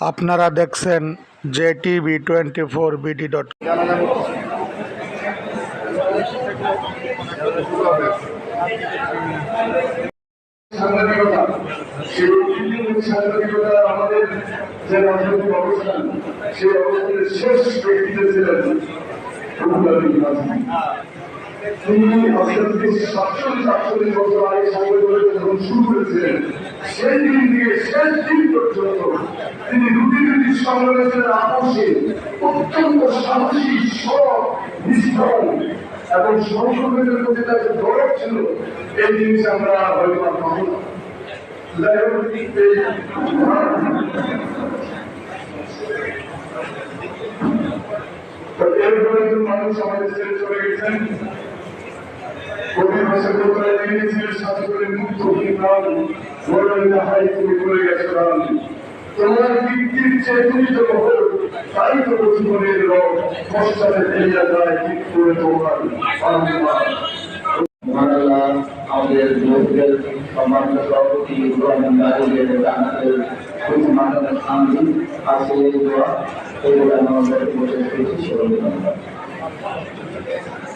আপনারা দেখছেন J TV twenty four BD dot সাংবাদিকতা সেই অবস্থানের শেষ ব্যক্তিতে ছিলেন। তিনি অর্থাৎ সাতচল্লিশ আটচল্লিশ বছর আগে সাংবাদিকতা যখন শুরু করেছিলেন। সেই দিন থেকে শেষ দিন পর্যন্ত তিনি রুটি রুটি সংগ্রামের আপোষে অত্যন্ত সাহসী সব নিষ্ঠল এবং সংসদের প্রতি তার যে দরদ ছিল এই জিনিস আমরা হয়তো আর পাবো না। যাই হোক, এরপরে মানুষ আমাদের ছেড়ে চলে গেছেন। কবি ভাষা কোথায় লিখেছিলেন সাথে করে মুক্ত প্রাণ বললেন হাই তুমি করে গেছো প্রাণ তোমার কীর্তির চেয়ে তুমি তো বহর তাই তো জীবনের রং পশ্চাতে ফেলিয়া যায় ঠিক করে তোমার আমাদের লোকদের সম্মানিত সভাপতি ইব্রাহিম দাঁড়িয়ে আমাদের মানবের শান্তি আছে এই দোয়া এইগুলো আমাদের বসে পেয়েছি সেগুলো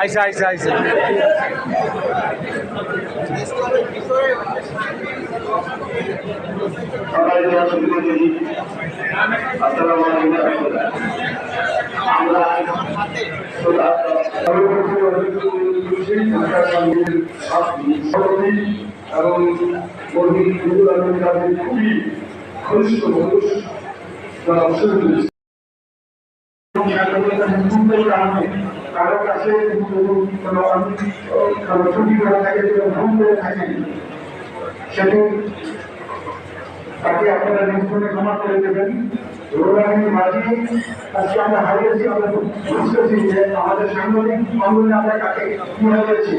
আইসা আইসা আইসা। এবং খুবই ঘনিষ্ঠ কারও কাছে কোনো কারও ছুটি করে থাকে ভ্রমণ করে থাকেন সেদিন তাকে আপনারা নির্বাচনে ক্ষমা করে দেবেন। মাঝি আজকে আমরা হারিয়েছি, আমরা বুঝতেছি যে আমাদের সাংবাদিক আন্দোলনে আমরা কাকে হারিয়েছি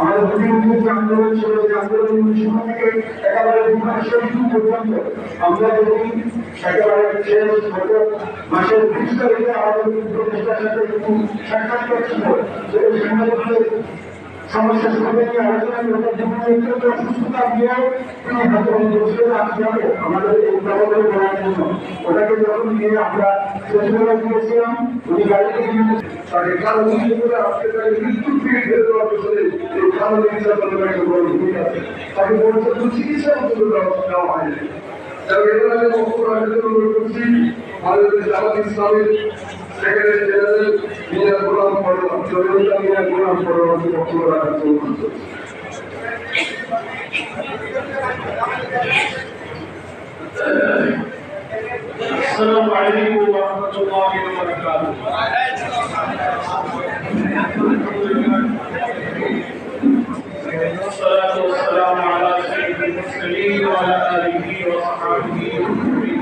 আমাদের প্রতিনিধি যে আন্দোলন ছিল যে আন্দোলন শুরু থেকে একেবারে বিমানের শেষ পর্যন্ত। আমরা যদি একেবারে শেষ গত মাসের বিশ তারিখে আমাদের প্রতিষ্ঠার সাথে একটু সাক্ষাৎকার ছিল যে সাংবাদিকদের সমস্যা সমাধান নিয়ে আলোচনা করে জীবনে অত্যন্ত অসুস্থতা দিয়েও তিনি হাতে বসে রাখতে হবে। আমাদের এই প্রবন্ধ করার জন্য। ওটাকে যখন নিয়ে আমরা শেষবেলা দিয়েছিলাম উনি গাড়ি থেকে নিয়ে তাকে কালো করে আজকে তাকে মৃত্যুর দিকে ঠেলে দেওয়ার পেছনে এই চিকিৎসা করতে একটা বড় ভূমিকা আছে। তাকে বলছে তো চিকিৎসা অন্তত দেওয়া হয়নি। এবার আমি বক্তব্য রাখার জন্য করছি আমাদের জামাত ইসলামের সেক্রেটারি জেনারেল মিয়া গোলাম পরোয়ার জনতা মিয়া গোলাম পরোয়ারকে বক্তব্য রাখার জন্য অনুরোধ করছি السلام عليكم ورحمة الله وبركاته. والصلاة والسلام على سيد المرسلين وعلى آله وصحبه أجمعين.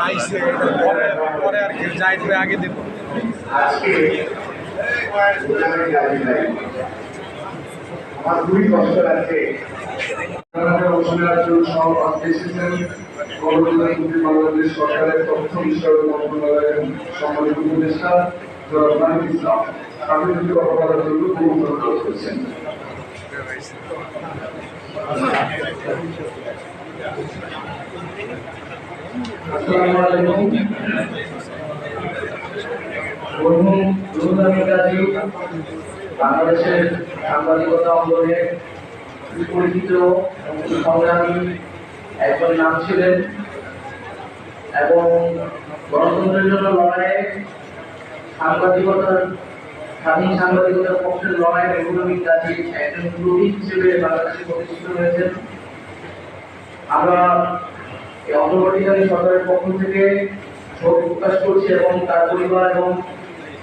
আইসে পরে পরে আর কি ভাই আগে দিব আমার খুবই কষ্ট লাগছে বাংলাদেশ সরকারের তথ্য বিষয়ক মন্ত্রণালয়ের সম্মানিত উপদেষ্টা নাহিদ ইসলাম তাকে যদি কথা জন্য অনুরোধ বাংলাদেশের সাংবাদিকতা অঙ্গনে পরিচিত সংগ্রামী একজন নাম ছিলেন এবং গণতন্ত্রের জন্য লড়াইয়ে সাংবাদিকতার স্বাধীন সাংবাদিকতার পক্ষের এগুলোমিক কাজে একজন প্রতীক হিসেবে বাংলাদেশে প্রতিষ্ঠিত হয়েছেন। আমরা এই অন্তর্বর্তীকালীন সরকারের পক্ষ থেকে শোক প্রকাশ করছি এবং তার পরিবার এবং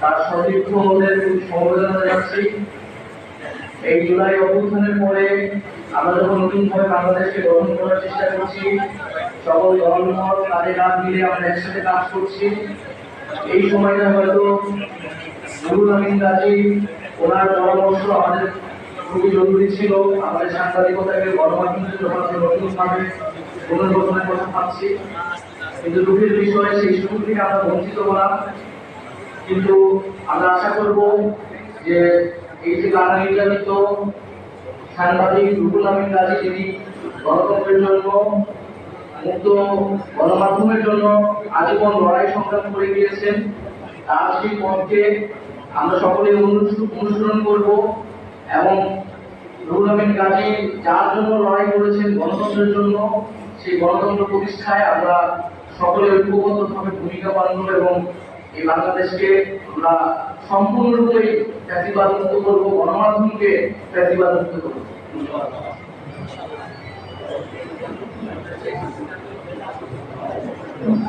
তার সতীর্থদের সমবেদনা জানাচ্ছি। এই জুলাই অভ্যুত্থানের পরে আমরা যখন নতুনভাবে বাংলাদেশকে গঠন করার চেষ্টা করছি, সকল দলমত কাজে কাজ মিলে আমরা একসাথে কাজ করছি। এই সময়টা হয়তো নুরুল আমিন গাজী ওনার পরামর্শ আমাদের খুবই জরুরি ছিল। আমাদের সাংবাদিকতাকে গণমাধ্যমের আমরা নতুনভাবে পুনর্গঠনের কথা ভাবছি কিন্তু দুঃখের বিষয়ে, সেই সুযোগ থেকে আমরা বঞ্চিত হলাম। কিন্তু আমরা আশা করব যে এই যে কারা নির্যাতিত সাংবাদিক রুহুল আমিন গাজী যিনি গণতন্ত্রের জন্য, মুক্ত গণমাধ্যমের জন্য আজীবন লড়াই সংগ্রাম করে গিয়েছেন, তার সেই পথকে আমরা সকলে অনুস- অনুসরণ করব। এবং রুহুল আমিন গাজী যার জন্য লড়াই করেছেন গণতন্ত্রের জন্য সেই গণতন্ত্র প্রতিষ্ঠায় আমরা সকলে ঐক্যবদ্ধভাবে ভূমিকা পালন এবং এই বাংলাদেশকে আমরা সম্পূর্ণরূপে ফ্যাসিবাদ মুক্ত করব গণমাধ্যমকে ফ্যাসিবাদ মুক্ত করব ধন্যবাদ।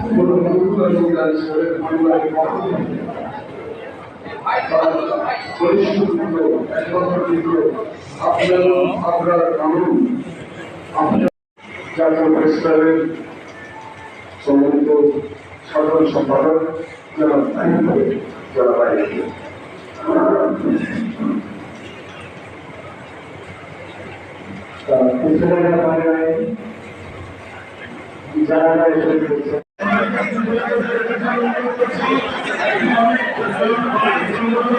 কোনো নতুন অধিকার হিসেবে পরিবারের পক্ষ থেকে পরিশুদ্ধ আপনার জাতীয় প্রেস ক্লাবের সম্মানিত সাধারণ সম্পাদক যারা যারা Gracias.